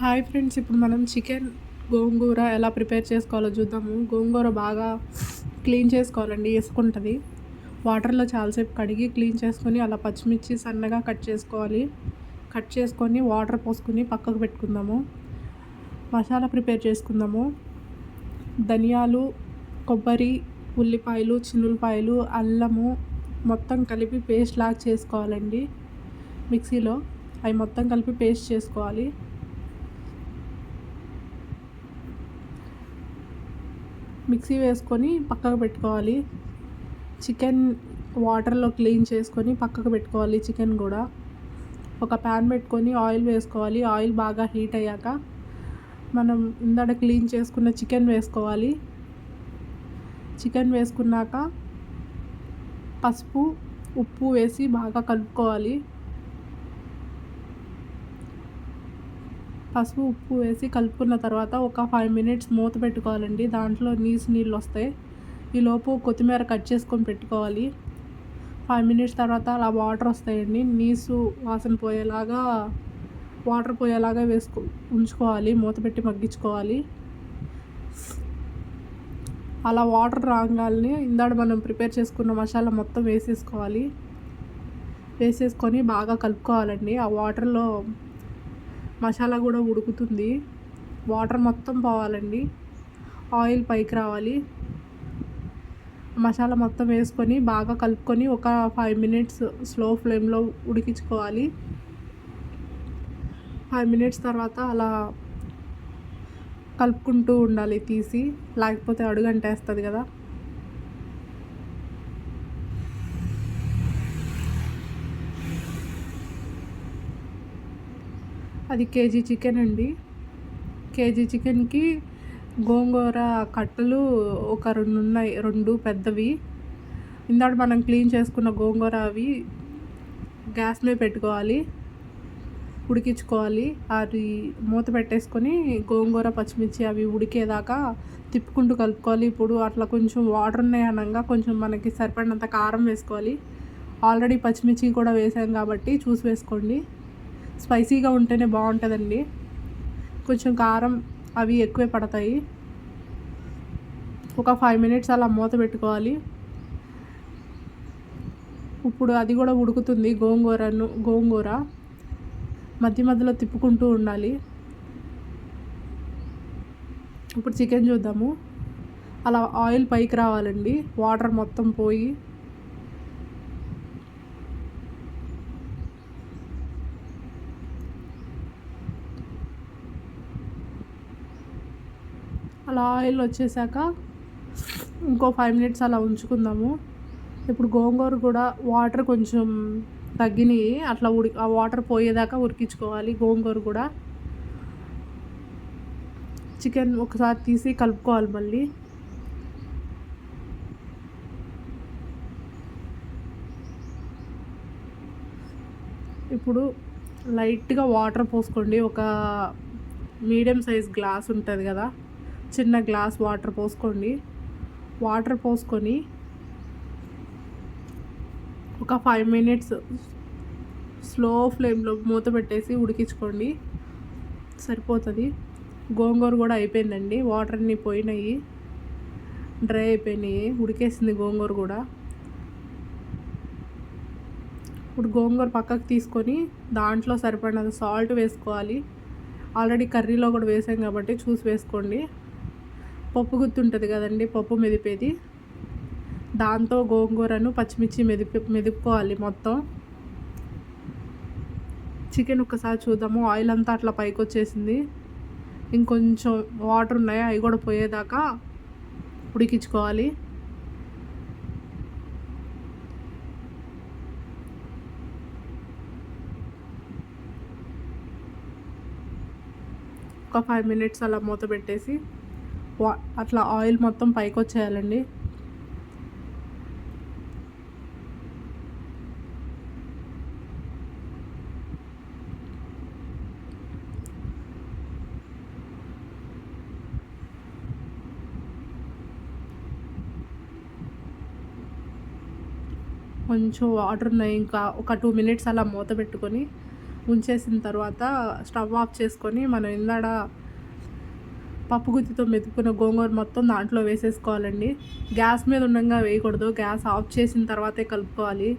Hi friends ఇప్పుడు మనం chicken గోంగూర ఎలా ప్రిపేర్ చేసుకోవాలో చూద్దాము. గోంగూర బాగా క్లీన్ చేసుకోవాలండి వేసుకుంటుంది. వాటర్లో చాలాసేపు కడిగి క్లీన్ చేసుకొని అలా పచ్చిమిర్చి సన్నగా కట్ చేసుకోవాలి. కట్ చేసుకొని వాటర్ పోసుకొని పక్కకు పెట్టుకుందాము. మసాలా ప్రిపేర్ చేసుకుందాము. ధనియాలు కొబ్బరి ఉల్లిపాయలు చిన్నులపాయలు అల్లము మొత్తం కలిపి పేస్ట్ లాగా చేసుకోవాలండి మిక్సీలో. అవి మొత్తం కలిపి పేస్ట్ చేసుకోవాలి. మిక్సీ వేసుకొని పక్కకు పెట్టుకోవాలి. చికెన్ వాటర్లో క్లీన్ చేసుకొని పక్కకు పెట్టుకోవాలి చికెన్ కూడా. ఒక ప్యాన్ పెట్టుకొని ఆయిల్ వేసుకోవాలి. ఆయిల్ బాగా హీట్ అయ్యాక మనం ఇందాక క్లీన్ చేసుకున్న చికెన్ వేసుకోవాలి. చికెన్ వేసుకున్నాక పసుపు ఉప్పు వేసి బాగా కలుపుకోవాలి. పసుపు ఉప్పు వేసి కలుపుకున్న తర్వాత ఒక ఫైవ్ మినిట్స్ మూత పెట్టుకోవాలండి. దాంట్లో నీసు నీళ్ళు వస్తాయి. ఈలోపు కొత్తిమీర కట్ చేసుకొని పెట్టుకోవాలి. ఫైవ్ మినిట్స్ తర్వాత అలా వాటర్ వస్తాయండి. నీసు వాసన పోయేలాగా వాటర్ పోయేలాగా వేసుకో ఉంచుకోవాలి. మూత పెట్టి మగ్గించుకోవాలి. అలా వాటర్ రాగానే ఇందాడ మనం ప్రిపేర్ చేసుకున్న మసాలా మొత్తం వేసేసుకోవాలి. వేసేసుకొని బాగా కలుపుకోవాలండి. ఆ వాటర్లో మసాలా కూడా ఉడుకుతుంది. వాటర్ మొత్తం పోవాలండి. ఆయిల్ పైకి రావాలి. మసాలా మొత్తం వేసుకొని బాగా కలుపుకొని ఒక ఫైవ్ మినిట్స్ స్లో ఫ్లేమ్లో ఉడికించుకోవాలి. ఫైవ్ మినిట్స్ తర్వాత అలా కలుపుకుంటూ ఉండాలి తీసి. లేకపోతే అడుగంటేస్తుంది కదా. అది కేజీ చికెన్ అండి. కేజీ చికెన్కి గోంగూర కట్టలు ఒక రెండు ఉన్నాయి రెండు పెద్దవి. ఇందాక మనం క్లీన్ చేసుకున్న గోంగూర అవి గ్యాస్ మీద పెట్టుకోవాలి ఉడికించుకోవాలి. అది మూత పెట్టేసుకొని గోంగూర పచ్చిమిర్చి అవి ఉడికేదాకా తిప్పుకుంటూ కలుపుకోవాలి. ఇప్పుడు అట్లా కొంచెం వాటర్ ఉన్నాయి అనగా కొంచెం మనకి సరిపడినంత కారం వేసుకోవాలి. ఆల్రెడీ పచ్చిమిర్చి కూడా వేసాం కాబట్టి చూసి వేసుకోండి. స్పైసీగా ఉంటేనే బాగుంటుందండి. కొంచెం కారం అవి ఎక్కువే పడతాయి. ఒక ఫైవ్ మినిట్స్ అలా మూత పెట్టుకోవాలి. ఇప్పుడు అది కూడా ఉడుకుతుంది గోంగూరను గోంగూర. మధ్య మధ్యలో తిప్పుకుంటూ ఉండాలి. ఇప్పుడు చికెన్ చూద్దాము. అలా ఆయిల్ పైకి రావాలండి. వాటర్ మొత్తం పోయి అలా ఆయిల్ వచ్చేసాక ఇంకో ఫైవ్ మినిట్స్ అలా ఉంచుకుందాము. ఇప్పుడు గోంగూర కూడా వాటర్ కొంచెం తగ్గినాయి. అట్లా ఉడి ఆ వాటర్ పోయేదాకా ఉడికించుకోవాలి గోంగూర కూడా. చికెన్ ఒకసారి తీసి కలుపుకోవాలి మళ్ళీ. ఇప్పుడు లైట్గా వాటర్ పోసుకోండి. ఒక మీడియం సైజ్ గ్లాస్ ఉంటుంది కదా. చిన్న గ్లాస్ వాటర్ పోసుకోండి. వాటర్ పోసుకొని ఒక ఫైవ్ మినిట్స్ స్లో ఫ్లేమ్లో మూత పెట్టేసి ఉడికించుకోండి. సరిపోతుంది. గోంగూర కూడా అయిపోయిందండి. వాటర్ అన్నీ పోయినాయి. డ్రై అయిపోయినాయి. ఉడికేసింది గోంగూర కూడా. ఇప్పుడు గోంగూర పక్కకు తీసుకొని దాంట్లో సరిపడినంత సాల్ట్ వేసుకోవాలి. ఆల్రెడీ కర్రీలో కూడా వేసాం కాబట్టి చూసి వేసుకోండి. పప్పు గుర్తుంటుంది కదండి పప్పు మెదిపేది. దాంతో గోంగూరను పచ్చిమిర్చి మెదిపి మెదుపుకోవాలి మొత్తం. చికెన్ ఒక్కసారి చూద్దాము ఆయిల్ అంతా అట్లా పైకి వచ్చేసింది ఇంకొంచెం వాటర్ ఉన్నాయి అవి కూడా పోయేదాకా ఉడికించుకోవాలి. ఒక ఫైవ్ మినిట్స్ అలా మూత పెట్టేసి అట్లా ఆయిల్ మొత్తం పైకి వచ్చేయాలండి కొంచెం వాటర్ ఉన్నాయి ఇంకా ఒక టూ మినిట్స్ అలా మూత పెట్టుకొని ఉంచేసిన తర్వాత స్టవ్ ఆఫ్ చేసుకొని మనం ఇందాడ పప్పు గుత్తితో మెతుకున్న గోంగూర మొత్తం దాంట్లో వేసేసుకోవాలండి. గ్యాస్ మీద ఉండగా వేయకూడదు. గ్యాస్ ఆఫ్ చేసిన తర్వాతే కలుపుకోవాలి.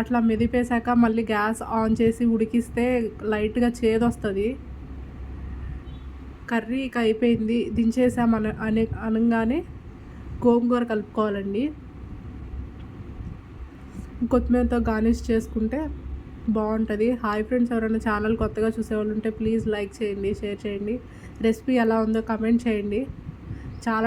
అట్లా మెదిపేశాక మళ్ళీ గ్యాస్ ఆన్ చేసి ఉడికిస్తే లైట్గా చేదు వస్తుంది కర్రీ ఇక అయిపోయింది. దించేసామన అనే అనగానే గోంగూర కలుపుకోవాలండి. కొత్తిమీరతో గార్నిష్ చేసుకుంటే బాగుంటుంది. హాయ్ ఫ్రెండ్స్ ఎవరైనా ఛానల్ కొత్తగా చూసేవాళ్ళు ఉంటే ప్లీజ్ లైక్ చేయండి షేర్ చేయండి. రెసిపీ ఎలా ఉందో కమెంట్ చేయండి. చాలా